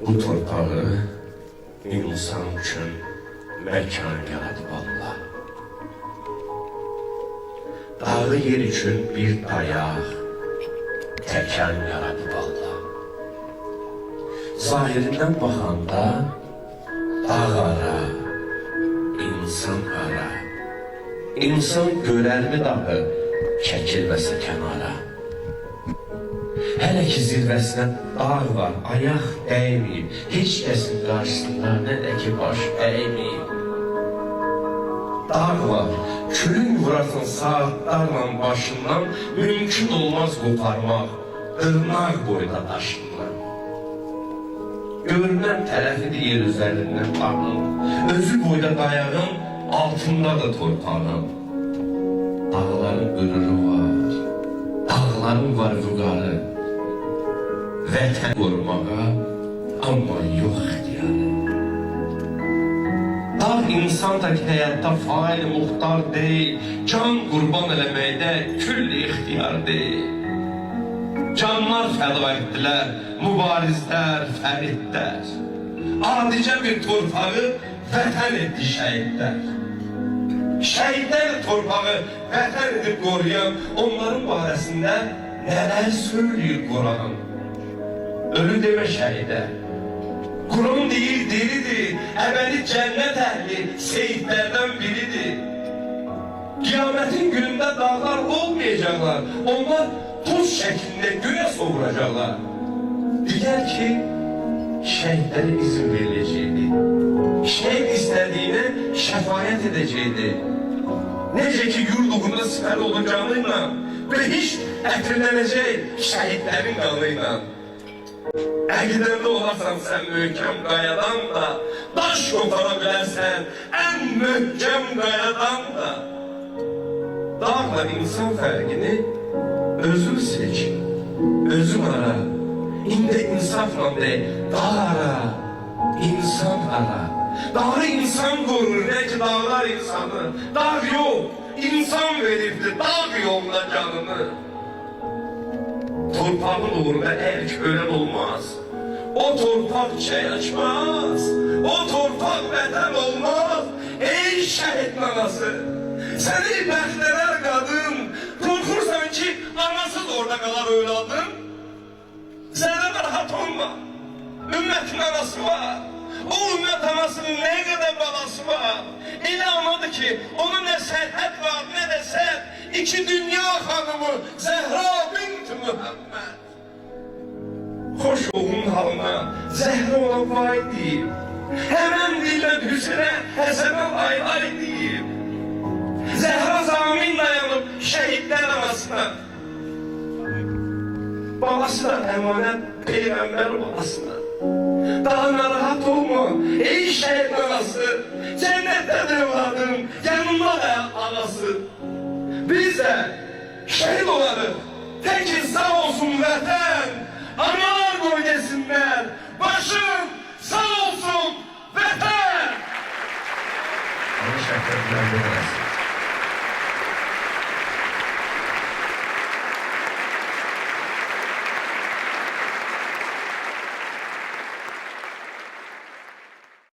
Bu torpağı insan üçün məkan yaradıb Allah. Dağı yer üçün bir dayaq, təkan yaradıb Allah. Zahirindən baxanda dağ ara, insan ara. İnsan görərmi dağı, çəkilməsə kənara. Hələ ki zirvəsinə dağ var, ayaq dəyməyib, heç kəsin qarşısında nə də ki baş əyməyib. Dağ var, külün vurasın saatlarla başından, mümkün olmaz qoparmaq, dırnaq boyda daşından. Görünən tərəfidir yer üzərindən dağın, özü boyda dayağın, altında da torpağın. Dağların qüruru var, dağların var vüqarı, vətən qorumağa, amma yox ixtiyarı. Dağ insan ki həyatda fail muhtar deyil, can qurban eləməkdə külli ixtiyar deyil. Canlar fəda etdilər, mübarizlər, fəridlər. Adicə bir torpağı vətən etdi şəhidlər. Şəhidlər torpağı vətən edib qoruyan onların barəsində nələr söyləyir Quran. Ölü demə şəhidə. Quran deyir diridir, əbədi cənnət əhli seyidlərdən biridir. Qiyamətin günündə dağlar olmayacaqlar. Onlar tuz şəklində göyə sovuracaqlar. Digər ki, şəhidlərə izin veriləcəkdi. Şəhid istədiyinə şəfayət edəcəkdi. Necə ki, yurduğunda sipər olacağıyla və hiç ətirlənəcək şəhidlərin qanıyla. Əqidəndə olarsan sən möhkəm qayadan da, daş qopara bilərsən ən möhkəm qayadan da. Dağla insan fərqini özün seç, özün ara. İndi insafla de, dağ ara, insan ara. Dağı insan qorur, nə ki dağlar insanı. Dağ yox, insan veribdi dağ yoluna canını. Torpağın uğruna erk ölen olmaz. O torpak çay açmaz. O torpak vətən olmaz. Ey şəhid nanası. Səni bəxtələr qadın. Qorxursan ki, anasız orada qalar övladın. Sənə rahat olma. Ümmətin anası var. O ümmət anasının nə qədər balası var. Elə anadır ki, ona nə sərhət var, nə də sər. İki dünya xanımı Zəhra bint Muhammed. Xoş oğlun halına Zəhra ona vay deyib. Həmən dillə Hüsnə Həsənə ay ay deyib. Zəhra zamin dayanıb şəhidlər arasına. Babası da əmanət Peyğəmbər balasına. Daha narahat olma ey şəhid anası. Cənnətdə evladım, yanımda da anası. Biz de şehit olarız. Tekin sağ olsun vətən. Analar bölgesinden başım sağ olsun vətən. Teşekkürler.